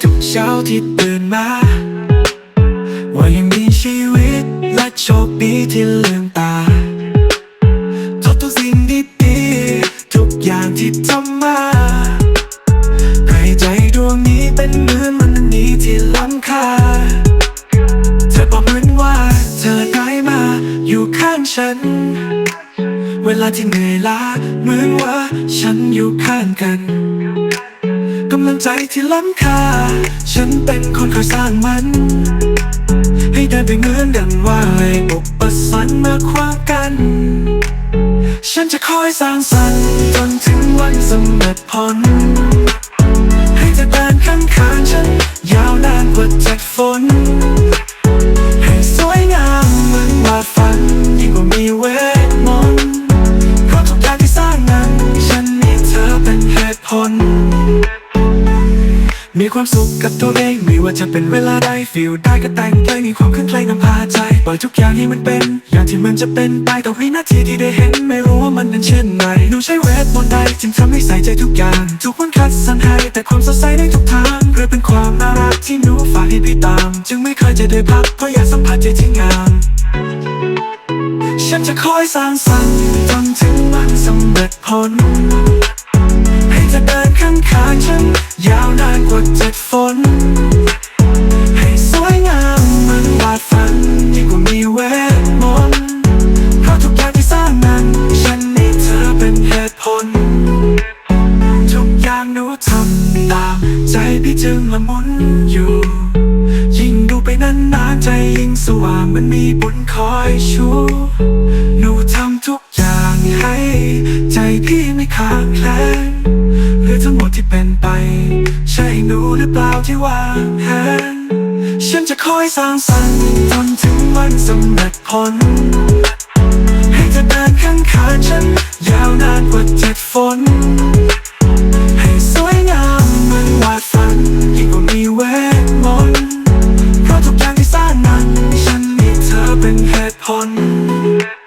ทุกเช้าที่ตื่นมา ว่ายังมีชีวิตและโชคดีที่ลืมตาทบทวนสิ่งดีๆทุกอย่างที่ทำมาให้ใจดวงนี้เป็นเหมือนมันนี้ที่ล้ำค่าเธอบอกเหมือนว่าเธอได้มาอยู่ข้างฉัน เวลาที่เหนื่อยล้าเหมือนว่าฉันอยู่ข้างกัน กำลังใจที่ล้ำค่า ฉันเป็นคนคอยสร้างมัน ให้เดินไปเหมือนดังว่าให้อุปสรรคมาขวากัน ฉันจะคอยสร้างสรรค์จนถึงวันสำเร็จผลให้เธอเดินข้างข้างฉัน ยาวนานกว่าจ็ดฝนให้สวยงามเหมือนวาดฝันยิ่งกว่ามีเวทมนต์เพราะทุกอย่างที่สร้างนั้น ฉันมีเธอเป็นเหตุผล มีความสุขกับตัวเองไม่ว่าจะเป็นเวลาใดฟิลได้ก็แต่งเพลงมีความขึ้นเพลนำพาใจปล่อยทุกอย่างให้มันเป็น อย่างที่มันจะเป็นไปต่อวินาทีที่ได้เห็น ไม่รู้ว่ามันนั้นเช่นไรหนูใช้เวทมนต์ใดจึงทำให้ใส่ใจทุกอย่าง ทุกวันคัดสรรให้แต่ความสดใสในทุกทางเพื่อเป็นความน่ารักที่หนูฝากให้พี่ตาม จึงไม่เคยจะได้พักเพราะอยากสัมผัสใจที่งามฉันจะคอยสร้างสรรค์จนถึงวันสำเร็จผล ใจพี่จึงละมุนอยู่ ยิ่งดูไปนานๆใจยิ่งสว่างมันมีบุญคอยชูหนูทำทุกอย่างให้ ใจพี่ไม่ขาดแคลนหรือทั้งหมดที่เป็นไป ใช่หนูหรือเปล่าที่วางแผนฉันจะคอยสร้างสรรค์จนถึงวันสำเร็จผลให้เธอเดินข้างขาฉันยาวนานกว่าเจ็ดฝน ตุ